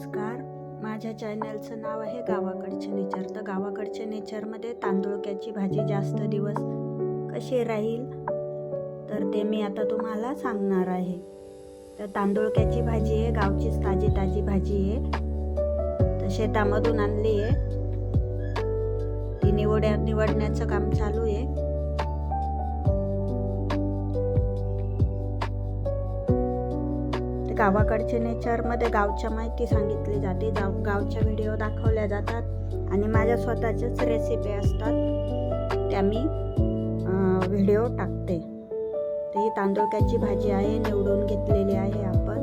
नमस्कार. माझ्या चॅनलचं नाव आहे गावाकडचे नेचर. तर गावाकडच्या नेचरमध्ये तांदूळक्याची भाजी जास्त दिवस कशी राहील? तर ते मी आता तुम्हाला सांगणार आहे. तर तांदूळक्याची भाजी आहे गावचीच ताजी ताजी भाजी आहे. तर शेतामधून आणली आहे. ती निवड्या निवडण्याचं काम चालू आहे. गावाकडचे नेचरमध्ये गावच्या माहिती सांगितली जाते. गाव गावच्या व्हिडिओ दाखवल्या जातात आणि माझ्या स्वतःच्याच रेसिपी असतात. त्या मी व्हिडिओ टाकते. तर ही तांदूळक्याची भाजी आहे निवडून घेतलेली आहे आपण.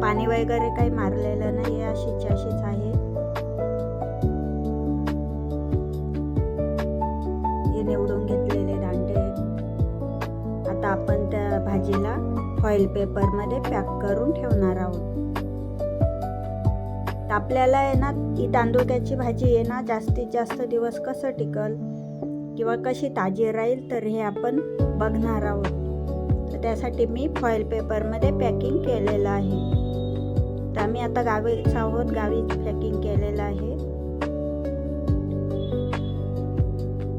पाणी वगैरे काही मारलेलं नाही आहे अशीच अशीच आहे. हे निवडून घेतलेले दांडे. आता आपण भाजीला फॉईल पेपरमध्ये पॅक करून ठेवणार आहोत. आपल्याला आहे ना ही तांदूळक्याची भाजी आहे ना जास्तीत जास्त दिवस कसं टिकल किंवा कशी ताजी राहील तर हे आपण बघणार आहोत. तर त्यासाठी मी फॉईल पेपरमध्ये पॅकिंग केलेलं आहे. तर आम्ही आता गावीच आहोत गावीच पॅकिंग केलेलं आहे.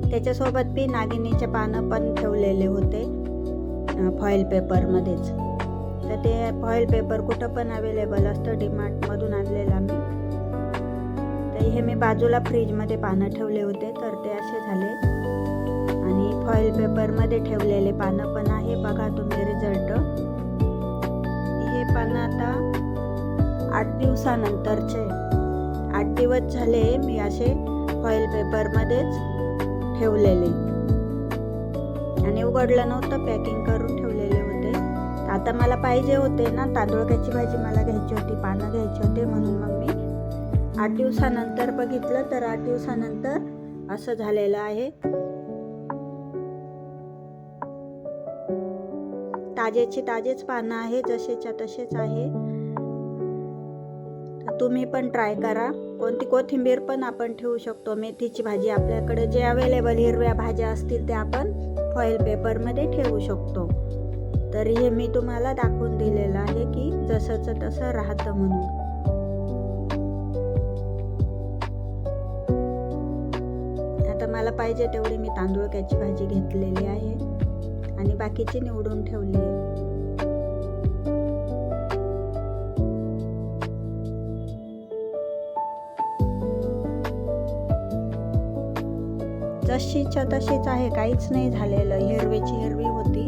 त्याच्यासोबत मी नागिनीचे पानं पण ठेवलेले होते. फॉईल पेपरमध्येच तर ते फॉईल पेपर कुठं पण अवेलेबल असतं डीमार्टमधून आणलेला मी. तर हे मी बाजूला फ्रीजमध्ये पानं ठेवले होते तर ते असे झाले. आणि फॉईल पेपरमध्ये ठेवलेले पानं पण आहे. बघा तुम्ही रिझल्ट हे पानं आता आठ दिवसानंतरचे. आठ दिवस झाले मी असे फॉईल पेपरमध्येच ठेवलेले. आणि उघडलं नव्हतं पॅकिंग करून ठेवलेले होते. आता मला पाहिजे होते ना तांदूळक्याची भाजी मला घ्यायची होती पानं घ्यायची होती म्हणून मग मी आठ दिवसानंतर बघितलं तर आठ दिवसानंतर असं झालेलं आहे. ताजेची ताजेच पानं आहे जसेच्या तसेच आहे. तुम्ही पण ट्राय करा. कोणती कोथिंबीर पण आपण ठेवू शकतो. मेथीची भाजी आपल्याकडे जे अवेलेबल हिरव्या भाज्या असतील त्या आपण फॉईल पेपरमध्ये ठेवू शकतो. तर हे मी तुम्हाला दाखवून दिलेलं आहे की जसंच तसं राहतं म्हणून. आता मला पाहिजे तेवढी मी तांदूळ कॅची भाजी घेतलेली आहे. आणि बाकीची निवडून ठेवली आहे. जशीच्या तशीच आहे काहीच नाही झालेलं. हिरवीची हिरवी होती.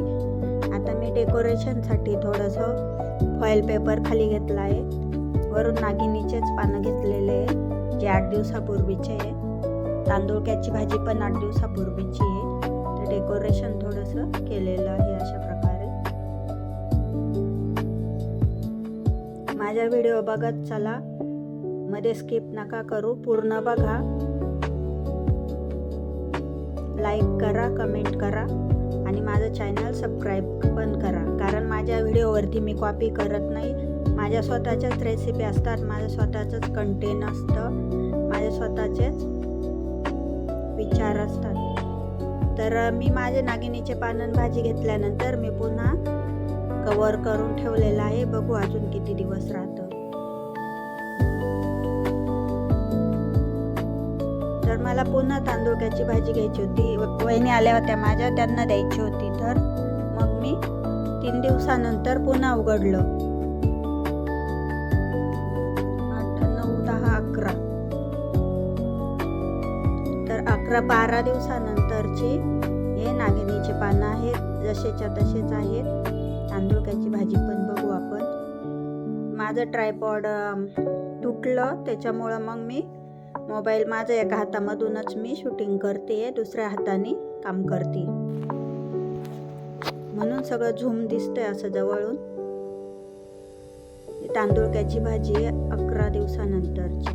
आता मी डेकोरेशनसाठी थोडंसं फॉईल पेपर खाली घेतला आहे वरून नागिनीचेच पानं घेतलेले आहे जे आठ दिवसापूर्वीचे आहे. तांदूळक्याची भाजी पण आठ दिवसापूर्वीची आहे. तर डेकोरेशन थोडंसं केलेलं आहे अशा प्रकारे. माझा व्हिडिओ बघत चला. मध्ये स्किप नका करू. पूर्ण बघा. लाईक करा कमेंट करा आणि माझं चॅनल सबस्क्राईब पण करा. कारण माझ्या व्हिडिओवरती मी कॉपी करत नाही. माझ्या स्वतःच्याच रेसिपी असतात. माझं स्वतःचंच कंटेन असतं. माझे स्वतःचेच विचार असतात. तर मी माझे नागिनीचे पानन भाजी घेतल्यानंतर मी पुन्हा कवर करून ठेवलेलं आहे. बघू अजून किती दिवस राहतं. मला पुन्हा तांदूळक्याची भाजी घ्यायची होती. वहिनी आल्या होत्या माझ्या त्यांना द्यायची होती. तर मग मी तीन दिवसानंतर पुन्हा उघडलं. आठ नऊ दहा अकरा. तर अकरा बारा दिवसानंतरची हे नागिनीचे पानं आहेत जसेच्या तसेच आहेत. तांदूळक्याची भाजी पण बघू आपण. माझं ट्रायपॉड तुटलं त्याच्यामुळं मग मी मोबाईल माझं एका हातामधूनच मी शूटिंग करते दुसऱ्या हाताने काम करते. म्हणून सगळं झूम दिसतंय असं जवळून. तांदूळक्याची भाजी आहे अकरा दिवसानंतरची.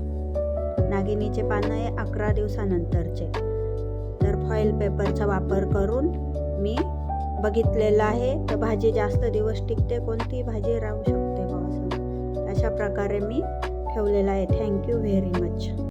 नागिनीचे पानं आहे अकरा दिवसानंतरचे. तर फॉईल पेपरचा वापर करून मी बघितलेलं आहे तर भाजी जास्त दिवस टिकते कोणती भाजी राहू शकते बा असं. अशा प्रकारे मी ठेवलेलं आहे. Thank you very much